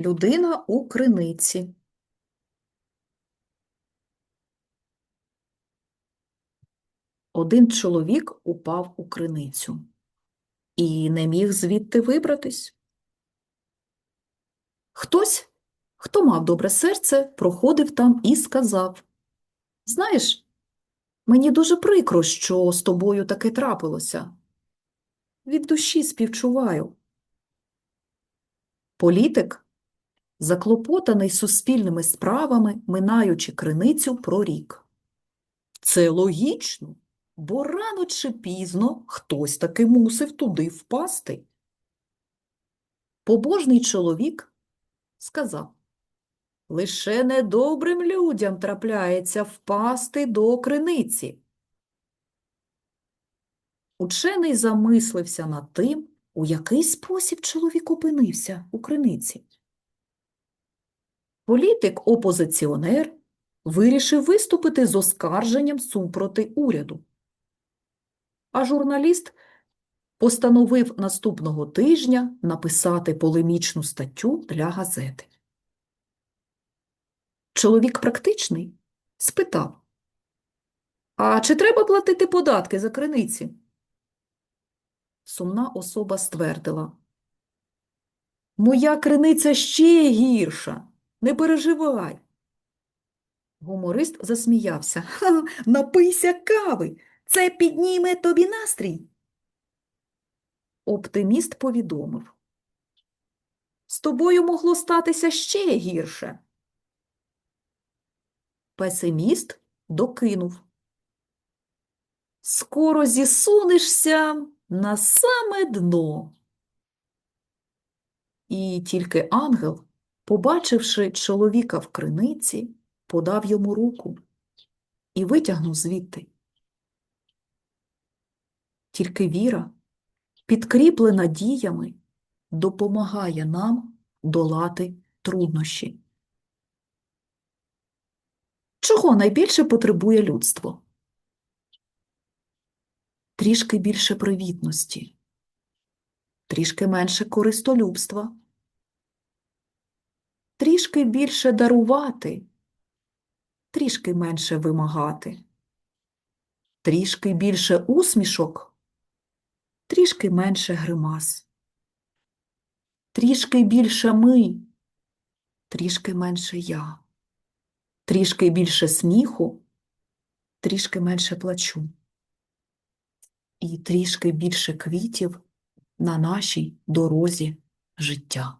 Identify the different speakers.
Speaker 1: Людина у криниці. Один чоловік упав у криницю і не міг звідти вибратись. Хтось, хто мав добре серце, проходив там і сказав: Знаєш, мені дуже прикро, що з тобою таке трапилося. Від душі співчуваю. Політик, заклопотаний суспільними справами, минаючи криницю, прорік. Це логічно, бо рано чи пізно хтось таки мусив туди впасти. Побожний чоловік сказав, лише недобрим людям трапляється впасти до криниці. Учений замислився над тим, у який спосіб чоловік опинився у криниці. Політик-опозиціонер вирішив виступити з оскарженням супроти уряду. А журналіст постановив наступного тижня написати полемічну статтю для газети. Чоловік практичний спитав, а чи треба платити податки за криниці? Сумна особа ствердила. Моя криниця ще гірша, не переживай. Гуморист засміявся. Напийся кави, це підніме тобі настрій. Оптиміст повідомив. З тобою могло статися ще гірше. Песиміст докинув. Скоро зісунешся на саме дно. І тільки ангел, побачивши чоловіка в криниці, подав йому руку і витягнув звідти. Тільки віра, підкріплена діями, допомагає нам долати труднощі. Чого найбільше потребує людство? Трішки більше привітності, трішки менше користолюбства, трішки більше дарувати, трішки менше вимагати, трішки більше усмішок, трішки менше гримас, трішки більше ми, трішки менше я, трішки більше сміху, трішки менше плачу і трішки більше квітів на нашій дорозі життя.